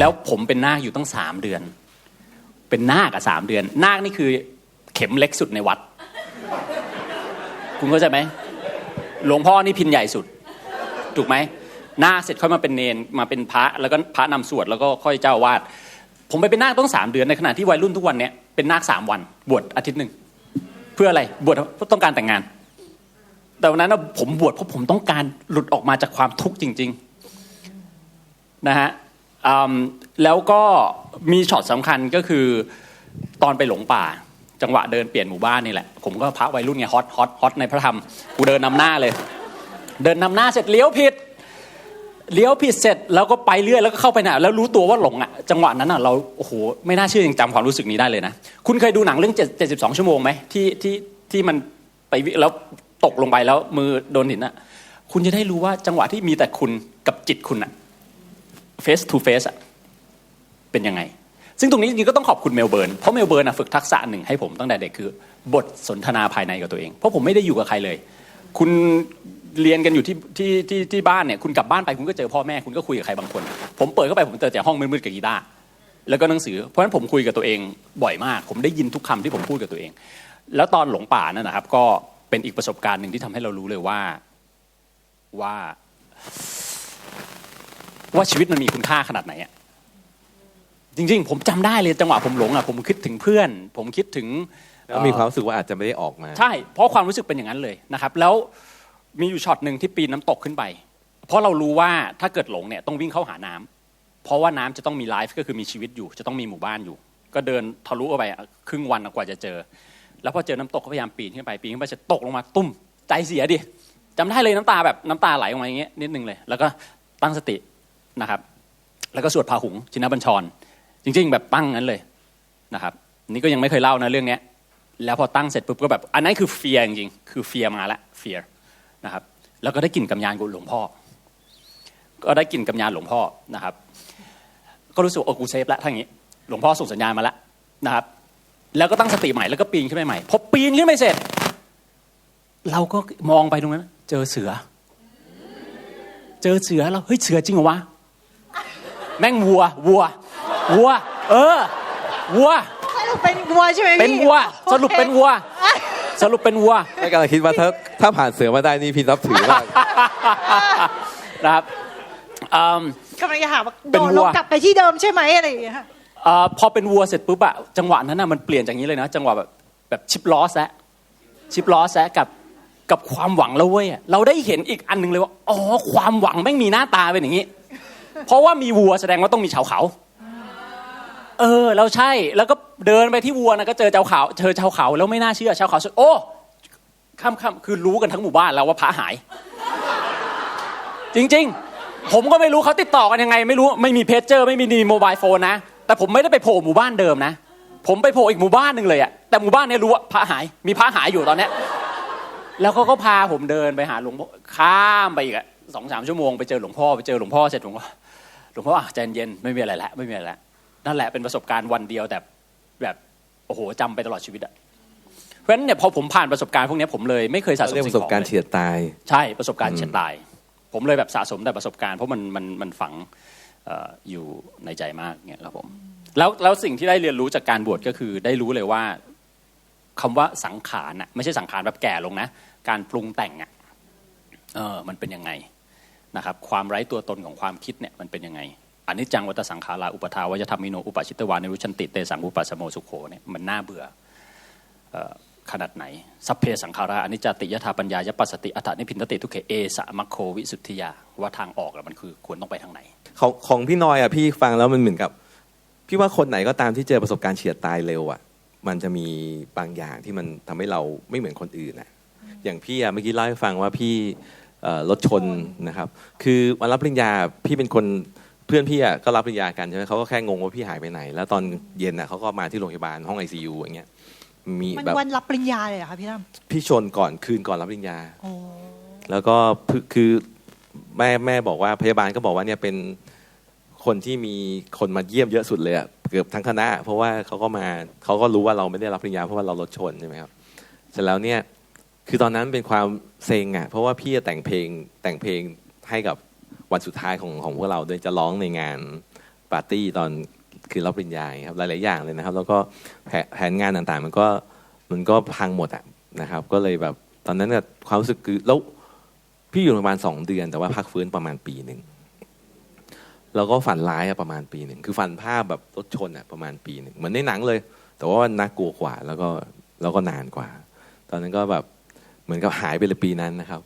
แล้วผมเป็นนาคอยู่ตั้งสามเดือน เป็นนาคอะสามเดือน นาคนี่คือเข็มเล็กสุดในวัด คุณเข้าใจไหมหลวงพ่อนี่พินใหญ่สุด ถูกไหมนาคเสร็จค่อยมาเป็นเนนมาเป็นพระแล้วก็พระนำสวดแล้วก็ค่อยเจ้าวาดผมไปเป็นนาคต้องสามเดือนในขณะที่วัยรุ่นทุกวันเนี้ยเป็นนาคสามวัน บวชอาทิตย์หนึ่งเพื่ออะไรบวชเพราะต้องการแต่งงาน แต่วันนั้นผมบวชเพราะผมต้องการหลุดออกมาจากความทุกข์จริง ๆ นะฮะ แล้วก็มีช็อตสำคัญก็คือตอนไปหลงป่า จังหวะเดินเปลี่ยนหมู่บ้านนี่แหละ ผมก็พระวัยรุ่นไงฮอตฮอตฮอตในพระธรรมกูเดินนำหน้าเลย เดินนำหน้าเสร็จเลี้ยวผิดเลี้ยวผิดเสร็จแล้วก็ไปเรื่อยแล้วก็เข้าไปน่ะแล้วรู้ตัวว่าหลงอะจังหวะนั้นอะเราโอ้โหไม่น่าเชื่อยังจำความรู้สึกนี้ได้เลยนะ คุณเคยดูหนังเรื่อง7 72ชั่วโมงไหมที่ที่ที่มันไปแล้วตกลงไปแล้วมือโดนหินอะคุณจะได้รู้ว่าจังหวะที่มีแต่คุณกับจิตคุณอะ face to face อะเป็นยังไง ซึ่งตรงนี้จริงๆก็ต้องขอบคุณเมลเบิร์น เพราะเมลเบิร์นฝึกทักษะหนึ่งให้ผมตั้งแต่เด็กคือบทสนทนาภายในกับตัวเอง เพราะผมไม่ได้อยู่กับใครเลย คุณเรียนกันอยู่ที่ที่ที่ที่บ้านเนี่ยคุณกลับบ้านไปคุณก็เจอพ่อแม่คุณก็คุยกับใครบางคน ผมเปิดเข้าไปผมเจอแต่ห้องมืดๆกับกีตาร์แล้วก็หนังสือ เพราะฉะนั้นผมคุยกับตัวเองบ่อยมาก ผมได้ยินทุกคำที่ผมพูดกับตัวเอง แล้วตอนหลงป่านั่นนะครับ ก็เป็นอีกประสบการณ์หนึ่งที่ทำให้เรารู้เลยว่าว่า ว่าชีวิตมันมีคุณค่าขนาดไหนอะจริง ๆ ผมจำได้เลยจังหวะผมหลงอะผมคิดถึงเพื่อน ผมคิดถึงแล้วมีความรู้สึกว่าอาจจะไม่ได้ออกมา ใช่ เพราะความรู้สึกเป็นอย่างนั้นเลยนะครับ แล้วมีอยู่ช็อตหนึ่งที่ปีนน้ำตกขึ้นไป เพราะเรารู้ว่าถ้าเกิดหลงเนี่ยต้องวิ่งเข้าหาน้ำเพราะว่าน้ำจะต้องมีไลฟ์ก็คือมีชีวิตอยู่ จะต้องมีหมู่บ้านอยู่ ก็เดินทะลุเข้าไปอะครึ่งวันกว่าจะเจอ แล้วพอเจอน้ำตกก็พยายามปีนขึ้นไปปีนขึ้นไปจะตกลงมาตุ้มใจเสียดิจำได้เลยน้ำตาแบบน้ำตาไหลออกมาอย่างเงี้ยนิดนึงเลย แล้วก็ตั้งสติ นะครับแล้วก็สวดพาหุงชินบัญชร จริง ๆ แบบตั้งนั้นเลยนะครับนี่ก็ยังไม่เคยเล่านะเรื่องนี้แล้วพอตั้งเสร็จปุ๊บก็แบบอันนั้นคือเฟียจริงๆคือเฟียมาละเฟียนะครับแล้วก็ได้กลิ่นกำยานกับหลวงพ่อ ก็ได้กลิ่นกำยานหลวงพ่อนะครับ ก็รู้สึกโอ้กูเซฟแล้วทั้งนี้ หลวงพ่อส่งสัญญาณมาแล้วนะครับ แล้วก็ตั้งสติใหม่แล้วก็ปีนขึ้นไปใหม่พอปีนขึ้นไปเสร็จ เราก็มองไปตรงนั้นเจอเสือ เจอเสือเราเฮ้ยเสือจริงเหรอวะ แม่งวัว วัว วัว เออ วัว สรุปเป็นวัวใช่ไหมพี่เป็นวัว สรุปเป็นวัว สรุปเป็นวัว ไม่กำลังคิดว่าถ้าถ้าผ่านเสือมาได้นี่พี่รับถือมาก นะครับอืม กำลังจะถามว่าเป็โดนนวัลว งกลับไปที่เดิมใช่ไหมอะไรอย่างเงี้ยค่ะเอ่อพอเป็นวัวเสร็จปุ๊บอะจังหวะนั้นน่ะมันเปลี่ยนจากนี้เลยนะ จังหวะแบบแบบชิปล้อแซะชิปล้อแซะกับกับความหวังแล้วเว้ยอะเราได้เห็นอีกอันหนึ่งเลยว่าอ๋อความหวังแม่งมีหน้าตาเป็นอย่างนี้ เพราะว่ามีวัวแสดงว่าต้องมีชาวเขา เออเราใช่แล้วก็เดินไปที่วัวนะก็เจอเจ้าเขาเจอชาวเขาแล้วไม่น่าเชื่อชาวเขาสุดโอ้ค่ำๆคือรู้กันทั้งหมู่บ้านแล้วว่าพระหาย จริง ๆ ผมก็ไม่รู้เขาติดต่อกันยังไง ไม่รู้ไม่มีเพจเจอร์ ไม่มีโมบายโฟนนะแต่ผมไม่ได้ไปโผล่หมู่บ้านเดิมนะผมไปโผล่อีกหมู่บ้านหนึ่งเลยอะแต่หมู่บ้านนี้รู้ว่าพระหายมีพระหายอยู่ตอนเนี้ยแล้วเขาก็พาผมเดินไปหาหลวงพ่อข้ามไปอีกอะสองสามชั่วโมงไปเจอหลวงพ่อไปเจอหลวงพ่อเสร็จหลวง หลวงพ่ออะใจเย็นไม่มีอะไรแล้วไม่มีอะไรแล้วนั่นแหละเป็นประสบการณ์วันเดียวแต่แบบโอ้โหจำไปตลอดชีวิตอะเพราะฉะนั้นเนี่ยพอผมผ่านประสบการณ์พวกเนี้ยผมเลยไม่เคยสะสมเรียกปสิ่งระสบของการณ์เลยเฉียดตาย ใช่ประสบการณ์เฉียดตาย ผมเลยแบบสะสมแต่ประสบการณ์เพราะมันมันมันฝังเอ่ออยู่ในใจมากเนี่ยครับผมแล้วแล้วสิ่งที่ได้เรียนรู้จากการบวชก็คือได้รู้เลยว่าคำว่าสังขารน่ะไม่ใช่สังขารแบบแก่ลงนะ การปรุงแต่งอะเออมันเป็นยังไง นะครับความไร้ตัวตนของความคิดเนี่ยมันเป็นยังไงอันนี้จังวัตสังขาราอุปทาวายธรรมิโนอุปชิตวานิรุชันติเตสังอุปัสโมสุโขเนี่ยมันน่าเบื่อขนาดไหน สัพเพสังขาราอนิจจติยถาปัญญายปัสสติอัฏฐนิพินทติทุกเขเอสะมัคโควิสุทธิยาว่าทางออกอะมันคือควรต้องไปทางไหน ของของพี่นอยอะพี่ฟังแล้วมันเหมือนกับ พี่ว่าคนไหนก็ตามที่เจอประสบการณ์เฉียดตายเร็วอะมันจะมีบางอย่างที่มันทำให้เราไม่เหมือนคนอื่นอะอย่างพี่อะเมื่อกี้เล่าให้ฟังว่าพี่ รถชนนะครับ คือวันรับปริญญาพี่เป็นคนเพื่อนพี่อะก็รับปริญญากันใช่ไหมเขาก็แค่งงว่าพี่หายไปไหน แล้วตอนเย็นอะเขาก็มาที่โรงพยาบาลห้องไอซียูอย่างเงี้ยมีมันแบบวันรับปริญญาเลยเหรอคะพี่ตั้มพี่ชนก่อนคืนก่อนรับปริญญา โอ้แล้วก็คือคือแม่แม่บอกว่าพยาบาลก็บอกว่าเนี่ยเป็นคนที่มีคนมาเยี่ยมเยอะสุดเลยอะเกือบทั้งคณะ เพราะว่าเขาก็มาเขาก็รู้ว่าเราไม่ได้รับปริญญาเพราะว่าเรารถชนใช่ไหมครับเสร็จแล้วเนี่ย คือตอนนั้นเป็นความเซ็งอะเพราะว่าพี่จะแต่งเพลงแต่งเพลงให้กับวันสุดท้ายของของพวกเราโดยจะร้องในงานปาร์ตี้ตอนคืนรับปริญญาอย่างเงี้ยครับหลาย ๆ อย่างเลยนะครับ แล้วก็แผนแผนงานต่างๆ มันก็มันก็พังหมดอะนะครับ ก็เลยแบบตอนนั้นความรู้สึกคือแล้วพี่อยู่ประมาณสองเดือน แต่ว่าพักฟื้นประมาณปีหนึ่งแล้วก็ฝันร้ายอะประมาณปีหนึ่งคือฝันภาพแบบรถชนอะประมาณปีหนึ่งเหมือนในหนังเลย แต่ว่าน่ากลัวกว่าแล้วก็แล้วก็นานกว่า ตอนนั้นก็แบบ เหมือนกับหายไปเลยปีนั้นนะครับ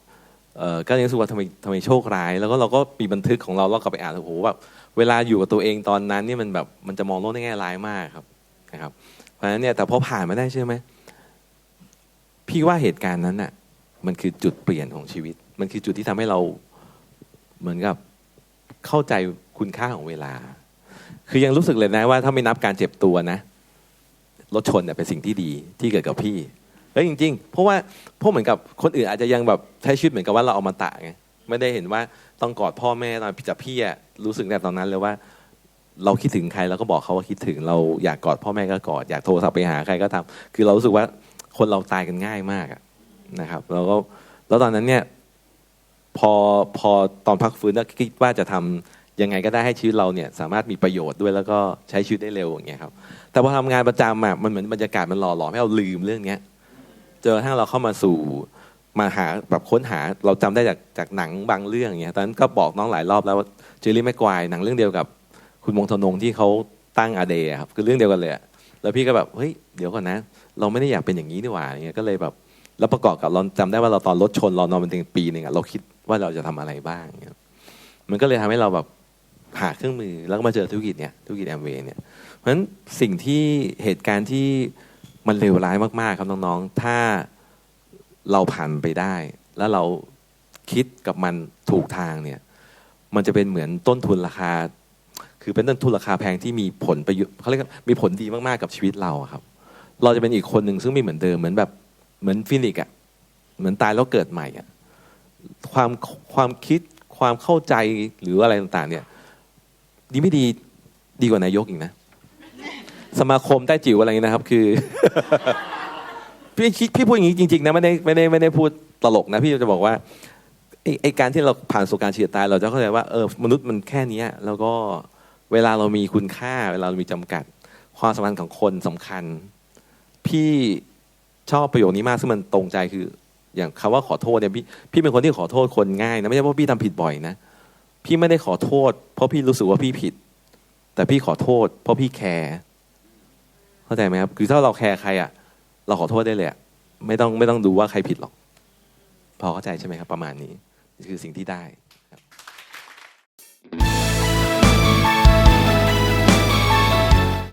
เออก็ยังรู้สึกว่าทำไมทำไมโชคร้าย แล้วก็เราก็มีบันทึกของเราเรากลับไปอ่านโอ้โหแบบเวลาอยู่กับตัวเองตอนนั้นนี่มันแบบมันจะมองโลกในแง่ร้ายมากครับนะครับ เพราะฉะนั้นเนี่ยแต่พอผ่านมาได้ใช่ไหมพี่ว่าเหตุการณ์นั้นน่ะมันคือจุดเปลี่ยนของชีวิต มันคือจุดที่ทำให้เราเหมือนกับเข้าใจคุณค่าของเวลา คือยังรู้สึกเลยนะว่าถ้าไม่นับการเจ็บตัวนะรถชนเนี่ยเป็นสิ่งที่ดีที่เกิดกับพี่ เฮ้ยจริง ๆ เพราะว่าเพราะเหมือนกับคนอื่นอาจจะยังแบบใช้ชีวิตเหมือนกับว่าเราเอามาตะไงไม่ได้เห็นว่าต้องกอดพ่อแม่ตอนแต่พี่อะรู้สึกในตอนนั้นเลยว่า เราคิดถึงใครเราก็บอกเขาว่าคิดถึงเราอยากกอดพ่อแม่ก็กอดอยากโทรศัพท์ไปหาใครก็ทำคือเรารู้สึกว่าคนเราตายกันง่ายมากอะนะครับแล้วก็แล้วตอนนั้นเนี่ยพอพอตอนพักฟื้นก็คิดว่าจะทำยังไงก็ได้ให้ชีวิตเราเนี่ยสามารถมีประโยชน์ด้วยแล้วก็ใช้ชีวิตได้เร็วอย่างเงี้ยครับแต่พอทำงานประจำอะมันเหมือนบรรยากาศมันหล่อหลอมให้เราลืมเรื่องเนี้ย จนกระทั่งเราเข้ามาสู่มาหาแบบค้นหาเราจำได้จากจากหนังบางเรื่องอย่างเงี้ยตอนนั้นก็บอกน้องหลายรอบแล้วว่าเจอรี่แม็กวายหนังเรื่องเดียวกับคุณมงธนงที่เขาตั้งอาเดครับคือเรื่องเดียวกันเลยแล้วพี่ก็แบบเฮ้ยเดี๋ยวก่อนนะ เราไม่ได้อยากเป็นอย่างนี้นี่หว่าอย่างเงี้ยก็เลยแบบแล้วประกอบกับเราจำได้ว่าเราตอนรถชนเรานอนเป็นเตียงปีหนึ่งอะเราคิดว่าเราจะทำอะไรบ้างเงี้ยมันก็เลยทำให้เราแบบหาเครื่องมือแล้วก็มาเจอธุรกิจเนี่ยธุรกิจแอมเวย์เนี่ยเพราะฉะนั้นสิ่งที่เหตุการณ์ที่ มันเลวร้ายมากๆครับน้องๆ ถ้าเราผ่านไปได้ แล้วเราคิดกับมันถูกทางเนี่ย มันจะเป็นเหมือนต้นทุนราคา คือเป็นต้นทุนราคาแพงที่มีผลประโยชน์เขาเรียกมีผลดีมากๆกับชีวิตเราอะครับ เราจะเป็นอีกคนหนึ่งซึ่งไม่เหมือนเดิมเหมือนแบบเหมือนฟินิกซ์อะเหมือนตายแล้วเกิดใหม่อะความความคิดความเข้าใจหรืออะไรต่างๆ เนี่ย ดีไม่ดีดีกว่านายกอีกนะ สมาคมใต้จิ๋วอะไรอย่างนี้นะครับ คือ พี่คิดพี่พูดอย่างนี้จริงๆนะไม่ได้ไม่ได้ไม่ได้พูดตลกนะ พี่จะบอกว่าไอ้ไอการที่เราผ่านสู่การเฉียดตายเราจะเข้าใจว่าเออมนุษย์มันแค่เนี้ย แล้วก็เวลาเรามีคุณค่า เวลาเรามีจำกัด ความสำคัญของคนสำคัญ พี่ชอบประโยคนี้มากซึ่งมันตรงใจคือ อย่างคำว่าขอโทษเนี่ยพี่พี่เป็นคนที่ขอโทษคนง่ายนะไม่ใช่ว่าพี่ทำผิดบ่อยนะพี่ไม่ได้ขอโทษ เพราะพี่รู้สึกว่าพี่ผิด แต่พี่ขอโทษ เพราะพี่แคร์ เข้าใจไหมครับ คือถ้าเราแคร์ใครอะ เราขอโทษได้เลยไม่ต้องไม่ต้องดูว่าใครผิดหรอก พอเข้าใจใช่ไหมครับ ประมาณนี้คือสิ่งที่ได้ครับ